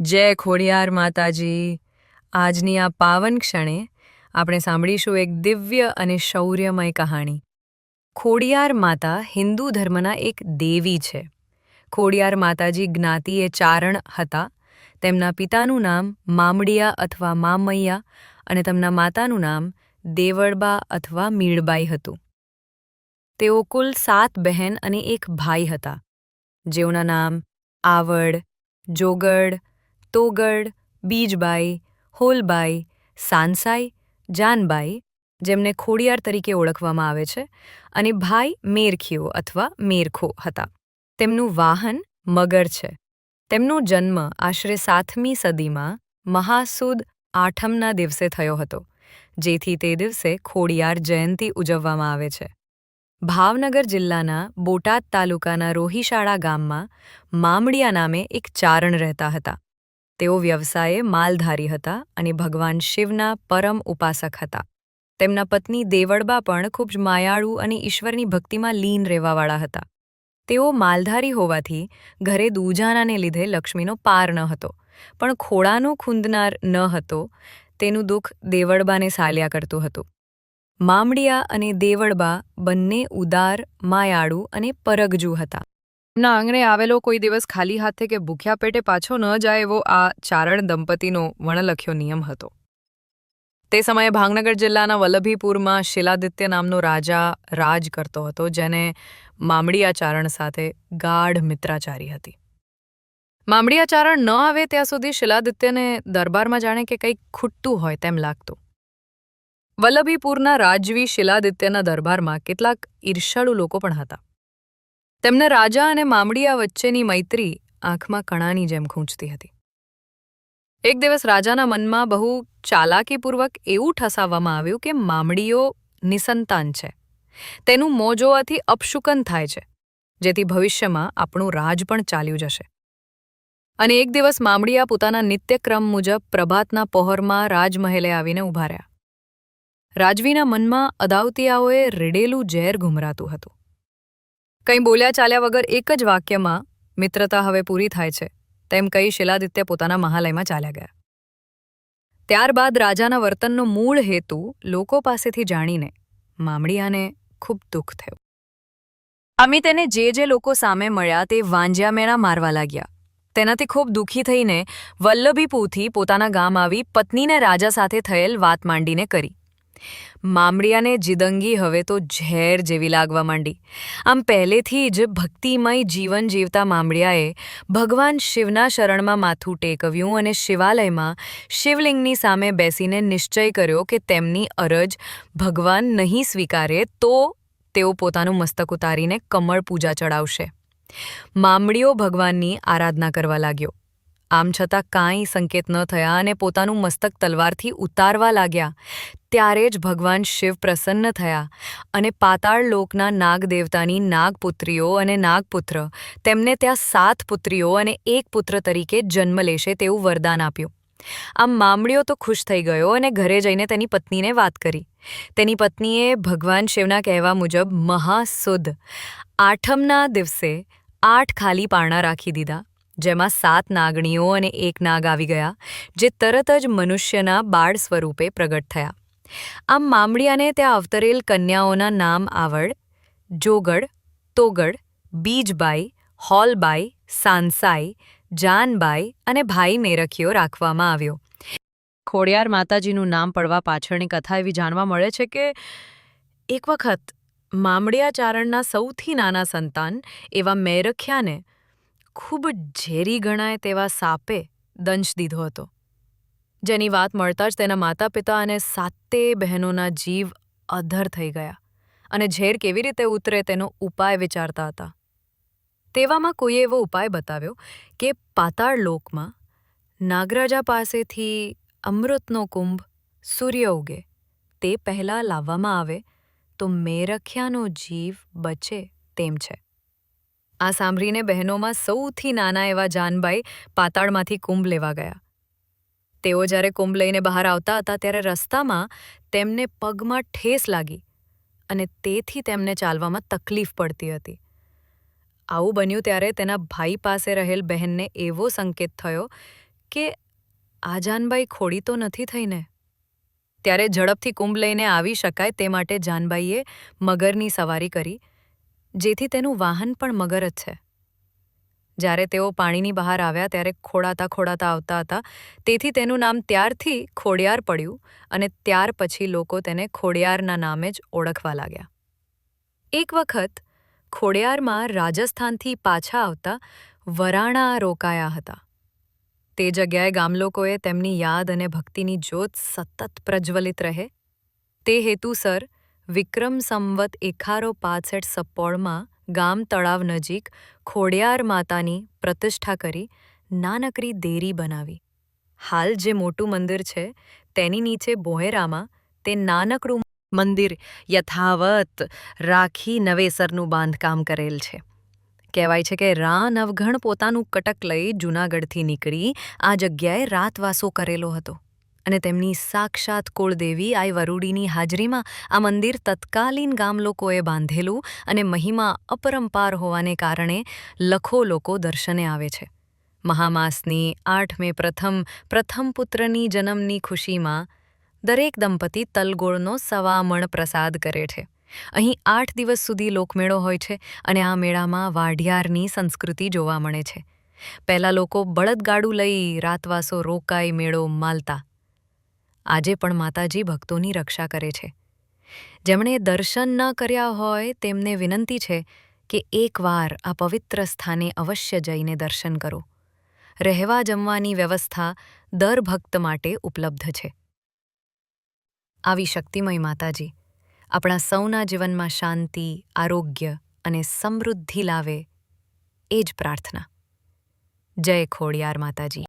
જય ખોડિયાર માતાજી. આજની આ પાવન ક્ષણે આપણે સાંભળીશું એક દિવ્ય અને શૌર્યમય કહાણી. ખોડિયાર માતા હિન્દુ ધર્મના એક દેવી છે. ખોડિયાર માતાજી જ્ઞાતિએ ચારણ હતા. તેમના પિતાનું નામ મામડિયા અથવા મામૈયા અને તેમના માતાનું નામ દેવળબા અથવા મીણબાઈ હતું. તેઓ કુલ સાત બહેન અને એક ભાઈ હતા. જેઓના નામ આવડ, જોગડ તોગડ, બીજબાઈ, હોલબાઈ, સાનસાઈ, જાનબાઈ જેમને ખોડિયાર તરીકે ઓળખવામાં આવે છે અને ભાઈ મેરખીઓ અથવા મેરખો હતા. તેમનું વાહન મગર છે. તેમનો જન્મ આશરે સાતમી સદીમાં મહાસુદ આઠમના દિવસે થયો હતો, જેથી તે દિવસે ખોડિયાર જયંતી ઉજવવામાં આવે છે. ભાવનગર જિલ્લાના બોટાદ તાલુકાના રોહિશાળા ગામમાં મામડિયા નામે એક ચારણ રહેતા હતા. તેઓ વ્યવસાયે માલધારી હતા અને ભગવાન શિવના પરમ ઉપાસક હતા. તેમના પત્ની દેવળબા પણ ખૂબ જ માયાળુ અને ઈશ્વરની ભક્તિમાં લીન રહેવાવાળા હતા. તેઓ માલધારી હોવાથી ઘરે દૂજાનાને લીધે લક્ષ્મીનો પાર ન હતો, પણ ખોળાનો ખૂંદનાર ન હતો, તેનું દુઃખ દેવળબાને સાલ્યા કરતું હતું. મામડિયા અને દેવળબા બંને ઉદાર, માયાળુ અને પરગજુ હતા. ના, આંગણે આવેલો કોઈ દિવસ ખાલી હાથે કે ભૂખ્યા પેટે પાછો ન જાય એવો આ ચારણ દંપતીનો વણલખ્યો નિયમ હતો. તે સમયે ભાવનગર જિલ્લાના વલ્લભીપુરમાં શિલાદિત્ય નામનો રાજા રાજ કરતો હતો, જેને મામડિયા ચારણ સાથે ગાઢ મિત્રાચારી હતી. મામડિયા ચારણ ન આવે ત્યાં સુધી શિલાદિત્યને દરબારમાં જાણે કે કંઈક ખૂટતું હોય તેમ લાગતું. વલ્લભીપુરના રાજવી શિલાદિત્યના દરબારમાં કેટલાક ઈર્ષાળુ લોકો પણ હતા. તેમને રાજા અને મામડિયા વચ્ચેની મૈત્રી આંખમાં કણાની જેમ ખૂંચતી હતી. એક દિવસ રાજાના મનમાં બહુ ચાલાકીપૂર્વક એવું ઠસાવવામાં આવ્યું કે મામડીઓ નિસંતાન છે. તેનું મો જોવાથી અપશુકન થાય છે, જેથી ભવિષ્યમાં આપણું રાજ પણ ચાલ્યું જશે. અને એક દિવસ મામડીયા પોતાના નિત્યક્રમ મુજબ પ્રભાતના પહોરમાં રાજમહેલે આવીને ઊભા રહ્યા. રાજવીના મનમાં અદાવતિયાઓએ રેડેલું ઝેર ઘુમરાતું હતું. કંઈ બોલ્યા ચાલ્યા વગર એક જ વાક્યમાં મિત્રતા હવે પૂરી થાય છે, તેમ કહી શિલાદિત્ય પોતાના મહાલયમાં ચાલ્યા ગયા. ત્યારબાદ રાજાના વર્તનનો મૂળ હેતુ લોકો પાસેથી જાણીને મામડિયાને ખૂબ દુઃખ થયું. અમિતને જે જે લોકો સામે મળ્યા તે વાંજ્યા મેળા મારવા લાગ્યા. તેનાથી ખૂબ દુઃખી થઈને વલ્લભીપુથી પોતાના ગામ આવી પત્નીને રાજા સાથે થયેલ વાત માંડીને કરી. મામડિયાને જીદંગી હવે તો ઝેર જેવી લાગવા માંડી. આમ પહેલેથી જ ભક્તિમય જીવન જીવતા મામડિયાએ ભગવાન શિવના શરણમાં માથું ટેકવ્યું અને શિવાલયમાં શિવલિંગની સામે બેસીને નિશ્ચય કર્યો કે તેમની અરજ ભગવાન નહીં સ્વીકારે તો તેઓ પોતાનું મસ્તક ઉતારીને કમળ પૂજા ચડાવશે. મામડીઓ ભગવાનની આરાધના કરવા લાગ્યો. આમ છતાં કાંઈ સંકેત ન થયા અને પોતાનું મસ્તક તલવારથી ઉતારવા લાગ્યા. ત્યારે જ ભગવાન શિવ પ્રસન્ન થયા અને પાતાળ લોકના નાગદેવતાની નાગપુત્રીઓ અને નાગપુત્ર, તેમને ત્યાં સાત પુત્રીઓ અને એક પુત્ર તરીકે જન્મ લેશે તેવું વરદાન આપ્યું. આમ મામડીઓ તો ખુશ થઈ ગયો અને ઘરે જઈને તેની પત્નીને વાત કરી. તેની પત્નીએ ભગવાન શિવના કહેવા મુજબ મહાસુદ આઠમના દિવસે આઠ ખાલી પારણા રાખી દીધા. જેમાં સાત નાગણીઓ અને એક નાગ આવી ગયા, જે તરત જ મનુષ્યના બાળ સ્વરૂપે પ્રગટ થયા. આમ મામડિયાને ત્યાં અવતરેલ કન્યાઓના નામ આવડ, જોગડ, તોગડ, બીજબાઈ, હોલબાઈ સાંસાઈ જાનબાઈ અને ભાઈ મેરખીઓ રાખવામાં આવ્યો. ખોડિયાર માતાજીનું નામ પડવા પાછળની કથા એવી જાણવા મળે છે કે, એક વખત મામડિયાચારણના સૌથી નાના સંતાન એવા મેરખ્યાને ખૂબ ઝેરી ગણાય તેવા સાપે દંશ દીધો હતો. જેની વાત મળતા જ તેના માતા પિતા અને સાતે બહેનોના જીવ અધર થઈ ગયા અને ઝેર કેવી રીતે ઉતરે તેનો ઉપાય વિચારતા હતા. તેવામાં કોઈએ એવો ઉપાય બતાવ્યો કે પાતાળ લોકમાં નાગરાજા પાસેથી અમૃતનો કુંભ સૂર્ય ઉગે, તે પહેલાં લાવવામાં આવે તો મેરખ્યાનો જીવ બચે તેમ છે. આ સાંભળીને બહેનોમાં સૌથી નાના એવા જાનબાઈ પાતાળમાંથી કુંભ લેવા ગયા. તેઓ જ્યારે કુંભ લઈને બહાર આવતા હતા ત્યારે રસ્તામાં તેમને પગમાં ઠેસ લાગી અને તેથી તેમને ચાલવામાં તકલીફ પડતી હતી. આવું બન્યું ત્યારે તેના ભાઈ પાસે રહેલ બહેનને એવો સંકેત થયો કે આ જાનબાઈ ખોડી તો નથી થઈને. ત્યારે ઝડપથી કુંભ લઈને આવી શકાય તે માટે જાનબાઈએ મગરની સવારી કરી જેથી તેનું વાહન પણ મગર જ છે. જ્યારે તેઓ પાણીની બહાર આવ્યા ત્યારે ખોડાતા ખોડાતા આવતા હતા, તેથી તેનું નામ ત્યારથી ખોડિયાર પડ્યું અને ત્યાર પછી લોકો તેને ખોડિયારના નામે જ ઓળખવા લાગ્યા. એક વખત ખોડિયારમાં રાજસ્થાનથી પાછા આવતા વરાણા રોકાયા હતા. તે જગ્યાએ ગામલોકોએ તેમની યાદ અને ભક્તિની જ્યોત સતત પ્રજ્વલિત રહે. તે હેતુસર વિક્રમ સંવત એખારો પાસઠ સપ્પોળમાં ગામ તળાવ નજીક ખોડિયાર માતાની પ્રતિષ્ઠા કરી નાનકરી દેરી બનાવી. હાલ જે મોટું મંદિર છે, તેની નીચે બોહેરામાં તે નાનકડું મંદિર યથાવત રાખી નવેસરનું બાંધકામ કરેલ છે. કહેવાય છે કે રા નવઘણ પોતાનું કટક લઈ જૂનાગઢથી નીકળી આ જગ્યાએ રાતવાસો કરેલો હતો. અને તેમની સાક્ષાત કુળદેવી આઈ વરુડીની હાજરીમાં આ મંદિર તત્કાલીન ગામલોકોએ બાંધેલું અને મહિમા અપરંપાર હોવાને કારણે લખો લોકો દર્શને આવે છે. મહામાસની આઠ મે પ્રથમ પ્રથમ પુત્રની જન્મની ખુશીમાં દરેક દંપતી તલગોળનો સવા મણ પ્રસાદ કરે છે. અહીં આઠ દિવસ સુધી લોકમેળો હોય છે અને આ મેળામાં વાઢિયારની સંસ્કૃતિ જોવા મળે છે. પહેલાં લોકો બળદગાડું લઈ રાતવાસો રોકાઈ મેળો માલતા આજે પણ માતાજી ભક્તોની રક્ષા કરે છે. જેમણે દર્શન ન કર્યા હોય તેમને વિનંતી છે કે એકવાર આ પવિત્ર સ્થાને અવશ્ય જઈને દર્શન કરો. રહેવા જમવાની વ્યવસ્થા દર ભક્ત માટે ઉપલબ્ધ છે. આવી શક્તિમય માતાજી, આપણા સૌના જીવનમાં શાંતિ, આરોગ્ય અને સમૃદ્ધિ લાવે એ જ પ્રાર્થના. જય ખોડિયાર માતાજી.